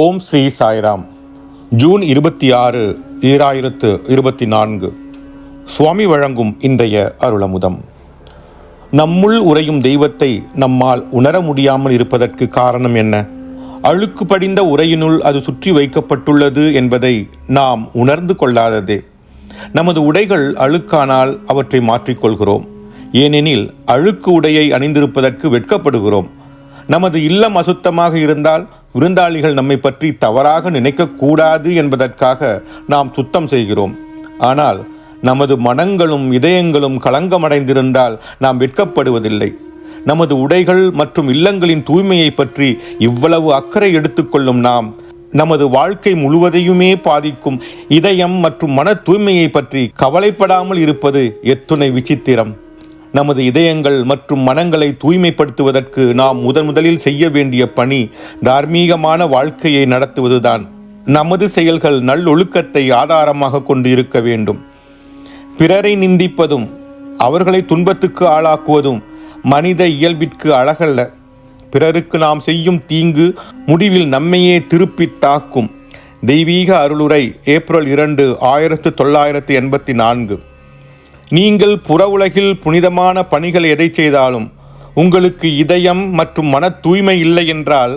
ஓம் Sri Sairam. June இருபத்தி ஆறு ஈராயிரத்து இருபத்தி நான்கு சுவாமி வழங்கும் இன்றைய அருளமுதம். நம்முள் உறையும் தெய்வத்தை நம்மால் உணர முடியாமல் இருப்பதற்கு காரணம் என்ன? அழுக்கு படிந்த உரையினுள் அது சுற்றி வைக்கப்பட்டுள்ளது என்பதை நாம் உணர்ந்து கொள்ளாததே. நமது உடைகள் அழுக்கானால் அவற்றை மாற்றிக்கொள்கிறோம். ஏனெனில் அழுக்கு உடையை அணிந்திருப்பதற்கு வெட்கப்படுகிறோம். நமது இல்லம் அசுத்தமாக இருந்தால் விருந்தாளிகள் நம்மை பற்றி தவறாக நினைக்கக்கூடாது என்பதற்காக நாம் சுத்தம் செய்கிறோம். ஆனால் நமது மனங்களும் இதயங்களும் களங்கமடைந்திருந்தால் நாம் வெட்கப்படுவதில்லை. நமது உடைகள் மற்றும் இல்லங்களின் தூய்மையை பற்றி இவ்வளவு அக்கறை எடுத்துக்கொள்ளும் நாம் நமது வாழ்க்கை முழுவதையுமே பாதிக்கும் இதயம் மற்றும் மன தூய்மையை பற்றி கவலைப்படாமல் இருப்பது எத்துணை விசித்திரம். நமது இதயங்கள் மற்றும் மனங்களை தூய்மைப்படுத்துவதற்கு நாம் முதன் முதலில் செய்ய வேண்டிய பணி தார்மீகமான வாழ்க்கையை நடத்துவதுதான். நமது செயல்கள் நல்லொழுக்கத்தை ஆதாரமாக கொண்டு இருக்க வேண்டும். பிறரை நிந்திப்பதும் அவர்களை துன்பத்துக்கு ஆளாக்குவதும் மனித இயல்பிற்கு அழகல்ல. பிறருக்கு நாம் செய்யும் தீங்கு முடிவில் நம்மையே திருப்பி தாக்கும். தெய்வீக அருளுரை ஏப்ரல் இரண்டு ஆயிரத்து தொள்ளாயிரத்து எண்பத்தி நான்கு. நீங்கள் புற உலகில் புனிதமான பணிகள் எதை செய்தாலும் உங்களுக்கு இதயம் மற்றும் மன தூய்மை இல்லை என்றால்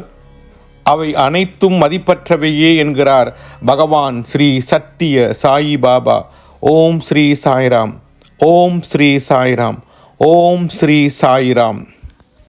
அவை அனைத்தும் மதிப்பற்றவையே என்கிறார் பகவான் ஸ்ரீ சத்திய சாயி பாபா. ஓம் ஸ்ரீ சாய்ராம். ஓம் ஸ்ரீ சாய்ராம். ஓம் ஸ்ரீ சாய்ராம்.